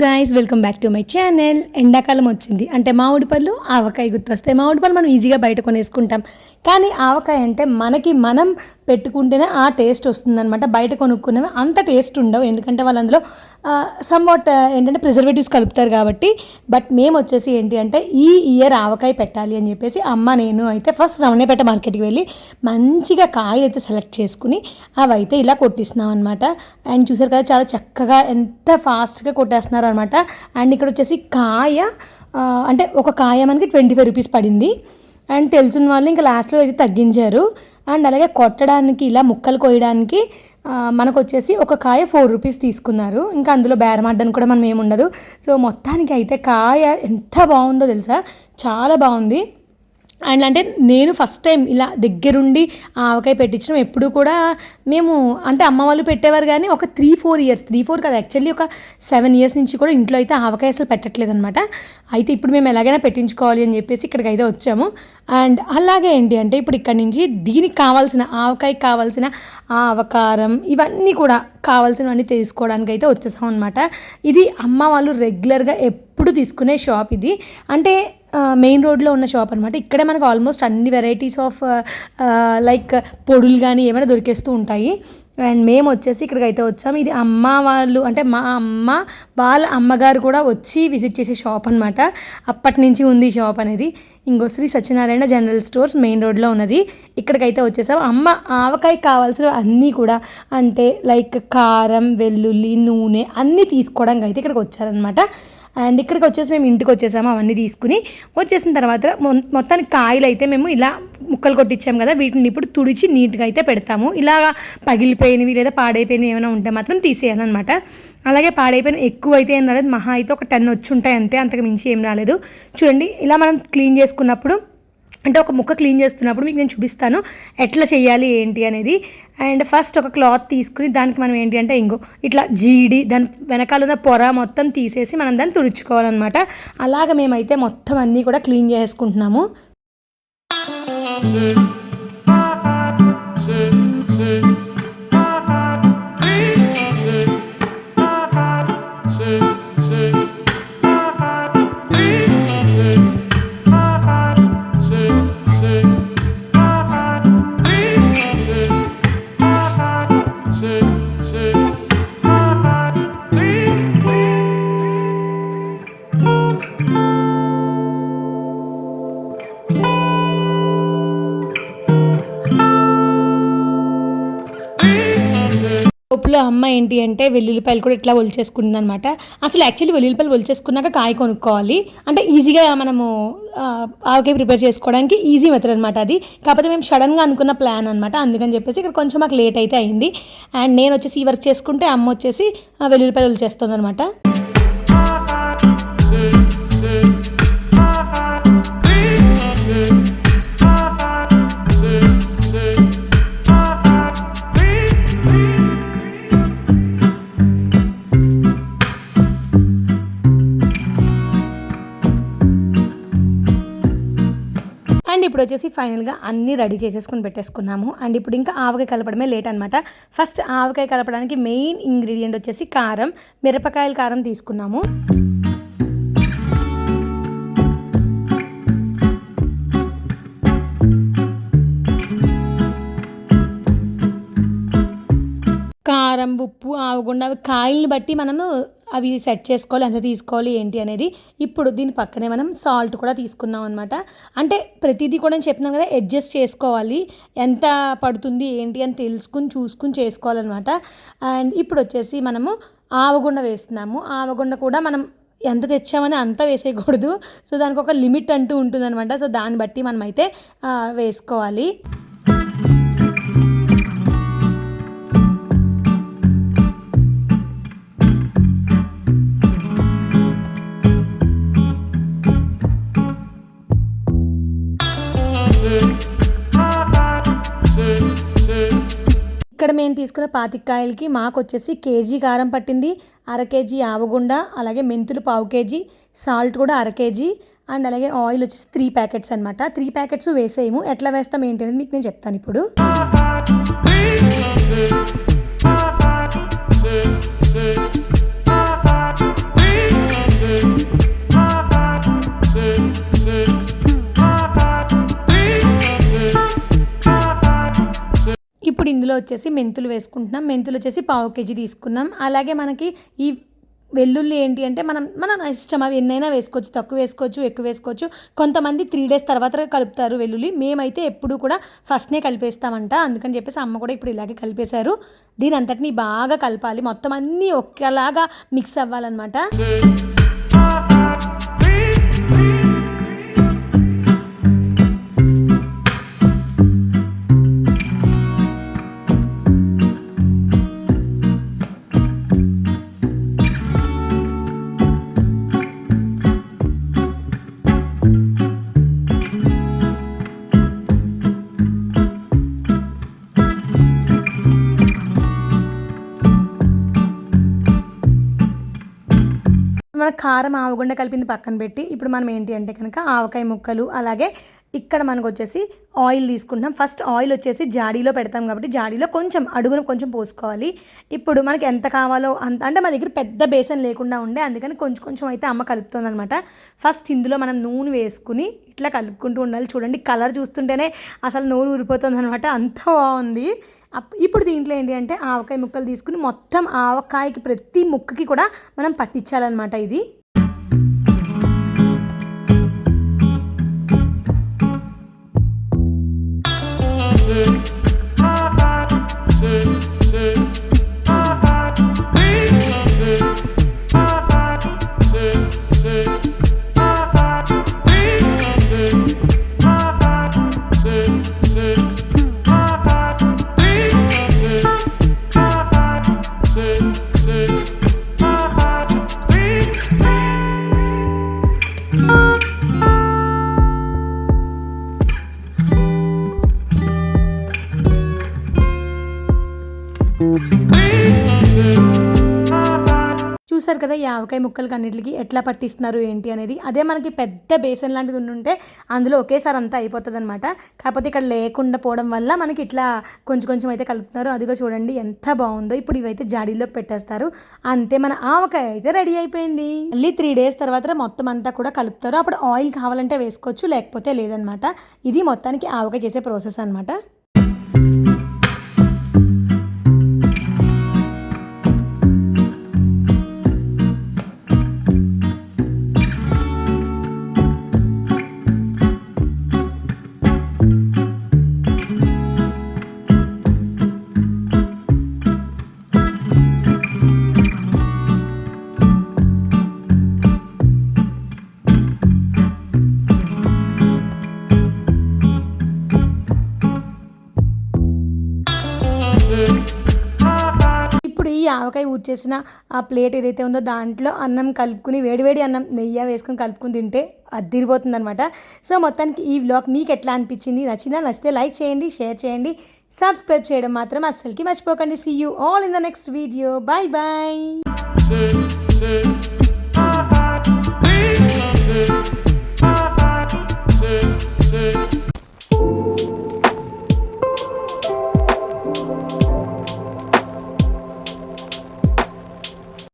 Guys welcome back to my channel ఎండాకాలం వచ్చింది. అంటే మామిడి పళ్ళు ఆవకాయ గుర్తొస్తాయి. మామిడి పళ్ళు మనం ఈజీగా బయట కొనేసుకుంటాం. కానీ ఆవకాయ అంటే మనకి మనం పెట్టుకుంటేనే ఆ టేస్ట్ వస్తుందన్నమాట. బయట కొనుక్కున్నవి అంత టేస్ట్ ఉండవు. ఎందుకంటే వాళ్ళు అందులో సమ్ వాట్ ఏంటంటే ప్రిజర్వేటివ్స్ కలుపుతారు కాబట్టి. బట్ మేము వచ్చేసి ఏంటి అంటే ఈ ఇయర్ ఆవకాయ పెట్టాలి అని చెప్పేసి అమ్మ నేను అయితే ఫస్ట్ రమణేపేట మార్కెట్కి వెళ్ళి మంచిగా కాయలు అయితే సెలెక్ట్ చేసుకుని అవి అయితే ఇలా కొట్టిస్తున్నాం అనమాట అండ్ చూసారు కదా చాలా చక్కగా ఎంత ఫాస్ట్గా కొట్టేస్తున్నారు అనమాట అండ్ ఇక్కడ వచ్చేసి కాయ అంటే ఒక కాయ మనకి ట్వంటీ ఫైవ్ రూపీస్ పడింది. అండ్ తెలిసిన వాళ్ళు ఇంకా లాస్ట్లో అయితే తగ్గించారు. అండ్ అలాగే కొట్టడానికి ఇలా ముక్కలు కోయడానికి మనకు వచ్చేసి ఒక కాయ ఫోర్ రూపీస్ తీసుకున్నారు. ఇంకా అందులో బేరమాడడానికి కూడా మనం ఏముండదు. సో మొత్తానికి అయితే కాయ ఎంత బాగుందో తెలుసా? చాలా బాగుంది. అండ్ అంటే నేను ఫస్ట్ టైం ఇలా దగ్గరుండి ఆవకాయ పెట్టించడం ఎప్పుడు కూడా మేము అంటే అమ్మ వాళ్ళు పెట్టేవారు కానీ ఒక three four years three four కదా. యాక్చువల్లీ ఒక సెవెన్ ఇయర్స్ నుంచి కూడా ఇంట్లో అయితే ఆవకాయ అసలు పెట్టట్లేదు అనమాట అయితే ఇప్పుడు మేము ఎలాగైనా పెట్టించుకోవాలి అని చెప్పేసి ఇక్కడికి అయితే వచ్చాము. అండ్ అలాగే ఏంటి అంటే ఇప్పుడు ఇక్కడ నుంచి దీనికి కావాల్సిన ఆవకాయకి కావాల్సిన ఆవకారం ఇవన్నీ కూడా కావాల్సినవన్నీ తీసుకోవడానికి అయితే వచ్చేసాం అనమాట ఇది అమ్మ వాళ్ళు రెగ్యులర్గా ఎప్పుడు తీసుకునే షాప్ ఇది. అంటే మెయిన్ రోడ్లో ఉన్న షాప్ అనమాట ఇక్కడే మనకు ఆల్మోస్ట్ అన్ని వెరైటీస్ ఆఫ్ లైక్ పొడులు కానీ ఏమైనా దొరికేస్తూ ఉంటాయి. అండ్ మేము వచ్చేసి ఇక్కడికి అయితే వచ్చాము. ఇది అమ్మ వాళ్ళు అంటే మా అమ్మ వాళ్ళ అమ్మగారు కూడా వచ్చి విజిట్ చేసే షాప్ అనమాట అప్పటి నుంచి ఉంది ఈ షాప్ అనేది. ఇంకో Shri Satyanarayana general stores main రోడ్లో ఉన్నది. ఇక్కడికైతే వచ్చేసాం అమ్మ ఆవకాయ కావాల్సిన అన్నీ కూడా అంటే లైక్ కారం వెల్లుల్లి నూనె అన్నీ తీసుకోవడానికి అయితే ఇక్కడికి వచ్చారనమాట అండ్ ఇక్కడికి వచ్చేసి మేము ఇంటికి వచ్చేసాము అవన్నీ తీసుకుని. వచ్చేసిన తర్వాత మొ- మొత్తానికి కాయలు అయితే మేము ఇలా ముక్కలు కొట్టించాము కదా వీటిని ఇప్పుడు తుడిచి నీట్గా అయితే పెడతాము. ఇలాగా పగిలిపోయినవి లేదా పాడైపోయినవి ఏమైనా ఉంటే మాత్రం తీసేయాలన్నమాట. అలాగే పాడైపోయిన ఎక్కువ అయితే ఏం రాలేదు మహా అయితే ఒక టెన్ వచ్చి ఉంటాయి అంతే అంతకు మించి ఏం రాలేదు. చూడండి ఇలా మనం క్లీన్ చేసుకున్నప్పుడు అంటే ఒక ముక్క క్లీన్ చేస్తున్నప్పుడు మీకు నేను చూపిస్తాను ఎట్లా చేయాలి ఏంటి అనేది. అండ్ ఫస్ట్ ఒక క్లాత్ తీసుకుని దానికి మనం ఏంటి అంటే ఇంకో ఇట్లా జీడి దాని వెనకాల ఉన్న పొర మొత్తం తీసేసి మనం దాన్ని తుడుచుకోవాలన్నమాట. అలాగ మేమైతే మొత్తం అన్నీ కూడా క్లీన్ చేసుకుంటున్నాము. అమ్మ ఏంటి అంటే వెల్లుల్లిపాయలు కూడా ఇట్లా ఒలిచేసుకుంటుంది అనమాట అసలు యాక్చువల్లీ వెల్లుల్లిపాయలు ఒలిచేసుకున్నాక కాయ కొనుక్కోవాలి. అంటే ఈజీగా మనము ఆవకాయ ప్రిపేర్ చేసుకోవడానికి ఈజీ మెథడ్ అనమాట అది. కాకపోతే మేము సడన్గా అనుకున్న ప్లాన్ అనమాట అందుకని చెప్పేసి ఇక్కడ కొంచెం మాకు లేట్ అయితే అయింది. అండ్ నేను వచ్చేసి ఈ వర్క్ చేసుకుంటే అమ్మ వచ్చేసి వెల్లుల్లిపాయలు ఒలిచేస్తుంది అనమాట అండ్ ఇప్పుడు వచ్చేసి ఫైనల్గా అన్నీ రెడీ చేసేసుకొని పెట్టేసుకున్నాము. అండ్ ఇప్పుడు ఇంకా ఆవకాయ కలపడమే లేట్ అనమాట ఫస్ట్ ఆవకాయ కలపడానికి మెయిన్ ఇంగ్రీడియంట్ వచ్చేసి కారం మిరపకాయల కారం తీసుకున్నాము. ఉప్పు ఆవగుండ అవి కాయల్ని బట్టి మనము అవి సెట్ చేసుకోవాలి ఎంత తీసుకోవాలి ఏంటి అనేది. ఇప్పుడు దీని పక్కనే మనం సాల్ట్ కూడా తీసుకుందాం అనమాట అంటే ప్రతిదీ కూడా నేను చెప్తున్నాను కదా అడ్జస్ట్ చేసుకోవాలి. ఎంత పడుతుంది ఏంటి అని తెలుసుకుని చూసుకుని చేసుకోవాలన్నమాట. అండ్ ఇప్పుడు వచ్చేసి మనము ఆవగుండ వేస్తున్నాము. ఆవగుండ కూడా మనం ఎంత తెచ్చామని అంత వేసేయకూడదు. సో దానికి ఒక లిమిట్ అంటూ ఉంటుందన్నమాట. సో దాన్ని బట్టి మనమైతే వేసుకోవాలి. ఇక్కడ మేము తీసుకున్న పాతికాయలకి మాకు వచ్చేసి కేజీ కారం పట్టింది అర కేజీ ఆవగుండ అలాగే మెంతులు పావు కేజీ సాల్ట్ కూడా అర కేజీ అండ్ అలాగే ఆయిల్ వచ్చేసి త్రీ ప్యాకెట్స్ అనమాట త్రీ ప్యాకెట్స్ వేసేయము. ఎట్లా వేస్తాం ఏంటి అనేది మీకు నేను చెప్తాను ఇప్పుడు. ఇందులో వచ్చేసి మెంతులు వేసుకుంటున్నాం. మెంతులు వచ్చేసి పావు కేజీ తీసుకున్నాం. అలాగే మనకి ఈ వెల్లుల్లి ఏంటి అంటే మనం మన ఇష్టం అవి ఎన్నైనా వేసుకోవచ్చు. తక్కువ వేసుకోవచ్చు ఎక్కువ వేసుకోవచ్చు. కొంతమంది త్రీ డేస్ తర్వాత కలుపుతారు వెల్లుల్లి. మేమైతే ఎప్పుడు కూడా ఫస్ట్నే కలిపేస్తామంట. అందుకని చెప్పేసి అమ్మ కూడా ఇప్పుడు ఇలాగే కలిపేశారు. దీని అంతటిని బాగా కలపాలి. మొత్తం అన్నీ ఒకేలాగా మిక్స్ అవ్వాలన్నమాట. మన కారం ఆవగుండ కలిపింది పక్కన పెట్టి ఇప్పుడు మనం ఏంటి అంటే కనుక ఆవకాయ ముక్కలు అలాగే ఇక్కడ మనకు వచ్చేసి ఆయిల్ తీసుకుంటాం ఫస్ట్ ఆయిల్ వచ్చేసి జాడీలో పెడతాం కాబట్టి జాడీలో కొంచెం అడుగున కొంచెం పోసుకోవాలి. ఇప్పుడు మనకి ఎంత కావాలో అంత అంటే మా దగ్గర పెద్ద బేసన్ లేకుండా ఉండే అందుకని కొంచెం కొంచెం అయితే అమ్మ కలుపుతుంది అనమాట ఫస్ట్ ఇందులో మనం నూనె వేసుకుని ఇట్లా కలుపుకుంటూ ఉండాలి. చూడండి కలర్ చూస్తుంటేనే అసలు నూనె ఊరిపోతుంది అనమాట అంత బాగుంది. ఇప్పుడు దీంట్లో ఏంటి అంటే ఆవకాయ ముక్కలు తీసుకుని మొత్తం ఆవకాయకి ప్రతి ముక్కకి కూడా మనం పట్టించాలన్నమాట ఇది. చూసారు కదా ఈ ఆవకాయ ముక్కలకి అన్నిటికి ఎట్లా పట్టిస్తున్నారు ఏంటి అనేది? అదే మనకి పెద్ద బేసన్ లాంటిది ఉండుంటే అందులో ఒకేసారి అంతా అయిపోతుంది అనమాట కాకపోతే ఇక్కడ లేకుండా పోవడం వల్ల మనకి ఇట్లా కొంచెం కొంచెం అయితే కలుపుతున్నారు. అదిగో చూడండి ఎంత బాగుందో. ఇప్పుడు ఇవైతే జాడీలోకి పెట్టేస్తారు. అంతే మన ఆవకాయ అయితే రెడీ అయిపోయింది. మళ్ళీ త్రీ డేస్ తర్వాత మొత్తం అంతా కూడా కలుపుతారు. అప్పుడు ఆయిల్ కావాలంటే వేసుకోవచ్చు లేకపోతే లేదనమాట ఇది మొత్తానికి ఆవకాయ చేసే ప్రాసెస్ అనమాట ఇప్పుడు ఈ ఆవకాయ ఊడ్చేసిన ఆ ప్లేట్ ఏదైతే ఉందో దాంట్లో అన్నం కలుపుకుని వేడివేడి అన్నం నెయ్యి వేసుకొని కలుపుకుని తింటే అద్దిరిపోతుంది అనమాట సో మొత్తానికి ఈ వ్లాగ్ మీకు ఎట్లా అనిపించింది? నచ్చిందా? నచ్చితే లైక్ చేయండి షేర్ చేయండి సబ్స్క్రైబ్ చేయడం మాత్రం అస్సలకి మర్చిపోకండి. See you all in the next video bye bye